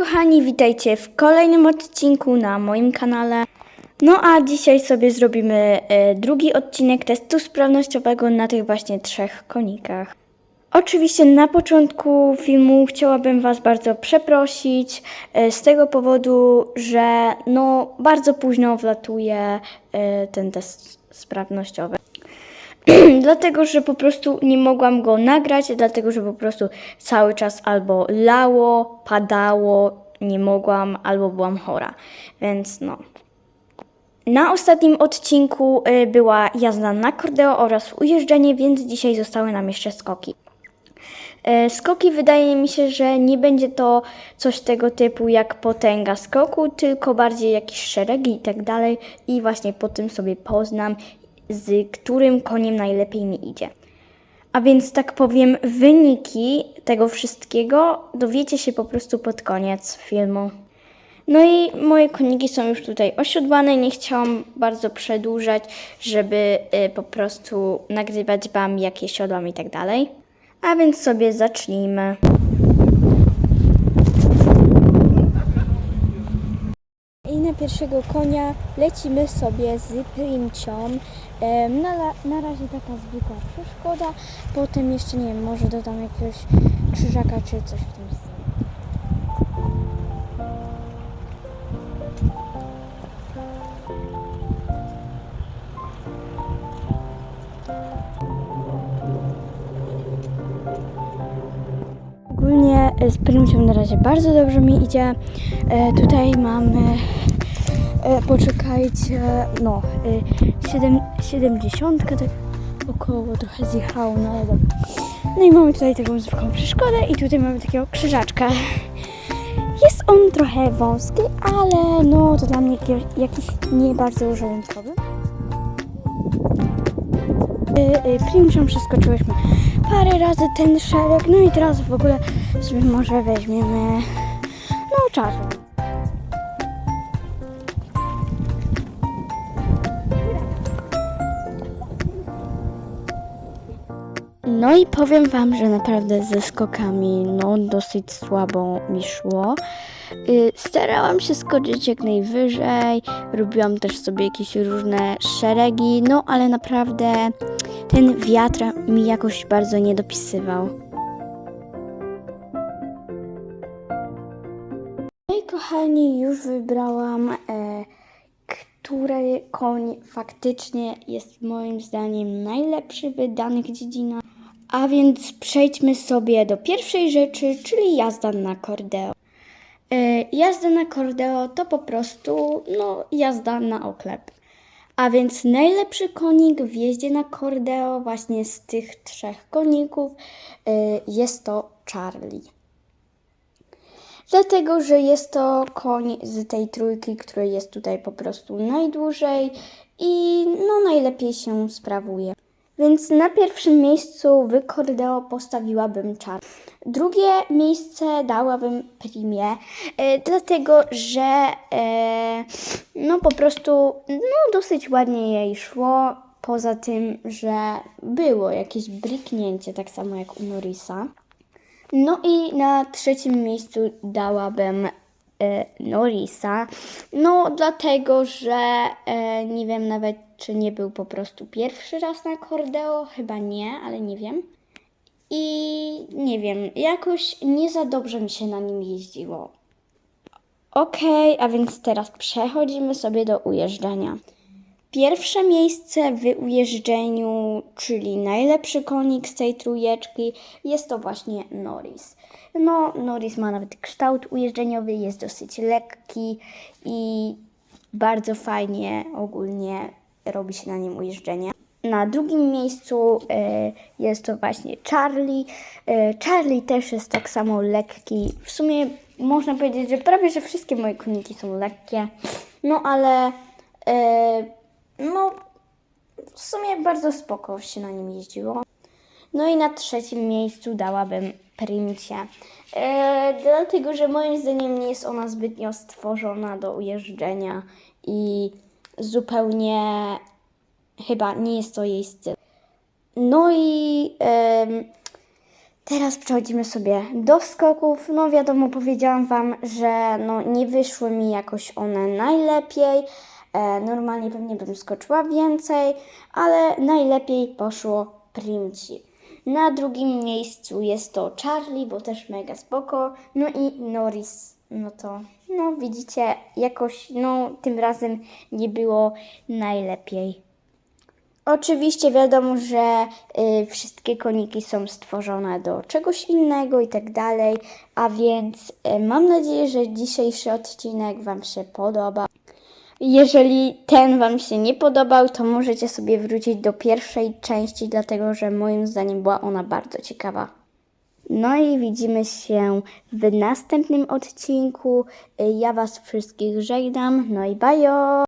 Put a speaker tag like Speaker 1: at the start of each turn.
Speaker 1: Kochani, witajcie w kolejnym odcinku na moim kanale. No a dzisiaj sobie zrobimy e, drugi odcinek testu sprawnościowego na tych właśnie trzech konikach. Oczywiście na początku filmu chciałabym Was bardzo przeprosić e, z tego powodu, że no bardzo późno wlatuje e, ten test sprawnościowy. Dlatego, że po prostu nie mogłam go nagrać, dlatego, że po prostu cały czas albo lało, padało, nie mogłam, albo byłam chora. Więc no. Na ostatnim odcinku y, była jazda na kordeo oraz ujeżdżanie, więc dzisiaj zostały nam jeszcze skoki. E, Skoki wydaje mi się, że nie będzie to coś tego typu jak potęga skoku, tylko bardziej jakieś szeregi i tak dalej. I właśnie po tym sobie poznam, z którym koniem najlepiej mi idzie. A więc tak powiem, wyniki tego wszystkiego dowiecie się po prostu pod koniec filmu. No i moje koniki są już tutaj osiodłane. Nie chciałam bardzo przedłużać, żeby y, po prostu nagrywać Wam, jakie siodłam i tak dalej. A więc sobie zacznijmy. I pierwszego konia lecimy sobie z primcią. Na, na razie taka zwykła przeszkoda. Potem jeszcze nie wiem, może dodam jakiegoś krzyżaka czy coś w tym stylu. Ogólnie e, z primcią na razie bardzo dobrze mi idzie. E, tutaj mamy, poczekajcie, no, e, siedem, 70, tak około trochę zjechało, no. No i mamy tutaj taką zwykłą przeszkodę i tutaj mamy takiego krzyżaczka. Jest on trochę wąski, ale no to dla mnie jakiś, nie bardzo żaden problem. Primczą przeskoczyłyśmy parę razy ten szereg, no i teraz w ogóle sobie może weźmiemy no czarny. No i powiem Wam, że naprawdę ze skokami no dosyć słabo mi szło. Y, Starałam się skoczyć jak najwyżej, robiłam też sobie jakieś różne szeregi, no ale naprawdę ten wiatr mi jakoś bardzo nie dopisywał. No i kochani, już wybrałam, e, który koń faktycznie jest moim zdaniem najlepszy w danych dziedzinach. A więc przejdźmy sobie do pierwszej rzeczy, czyli jazda na kordeo. E, Jazda na kordeo to po prostu no, jazda na oklep. A więc najlepszy konik w jeździe na kordeo właśnie z tych trzech koników e, jest to Charlie. Dlatego, że jest to koń z tej trójki, który jest tutaj po prostu najdłużej i no najlepiej się sprawuje. Więc na pierwszym miejscu w Cordeo postawiłabym czar. Drugie miejsce dałabym Primie, dlatego że e, no po prostu no dosyć ładnie jej szło. Poza tym, że było jakieś bryknięcie, tak samo jak u Norisa. No i na trzecim miejscu dałabym Norisa. No, dlatego, że e, nie wiem nawet, czy nie był po prostu pierwszy raz na Cordeo. Chyba nie, ale nie wiem. I nie wiem, jakoś nie za dobrze mi się na nim jeździło. Okej, a więc teraz przechodzimy sobie do ujeżdżania. Pierwsze miejsce w ujeżdżeniu, czyli najlepszy konik z tej trójeczki, jest to właśnie Norris. No, Norris ma nawet kształt ujeżdżeniowy, jest dosyć lekki i bardzo fajnie ogólnie robi się na nim ujeżdżenie. Na drugim miejscu e, jest to właśnie Charlie. E, Charlie też jest tak samo lekki. W sumie można powiedzieć, że prawie że wszystkie moje koniki są lekkie. No ale e, no w sumie bardzo spoko się na nim jeździło. No i na trzecim miejscu dałabym Primcie. E, dlatego, że moim zdaniem nie jest ona zbytnio stworzona do ujeżdżenia i zupełnie chyba nie jest to jej styl. No i em, Teraz przechodzimy sobie do skoków. No wiadomo, powiedziałam Wam, że no, nie wyszły mi jakoś one najlepiej. E, normalnie pewnie bym skoczyła więcej, ale najlepiej poszło Primci. Na drugim miejscu jest to Charlie, bo też mega spoko. No i Norris, no to, no widzicie, jakoś, no tym razem nie było najlepiej. Oczywiście wiadomo, że y, wszystkie koniki są stworzone do czegoś innego i tak dalej, a więc y, mam nadzieję, że dzisiejszy odcinek Wam się podoba. Jeżeli ten Wam się nie podobał, to możecie sobie wrócić do pierwszej części, dlatego że moim zdaniem była ona bardzo ciekawa. No i widzimy się w następnym odcinku. Ja Was wszystkich żegnam. No i bajo!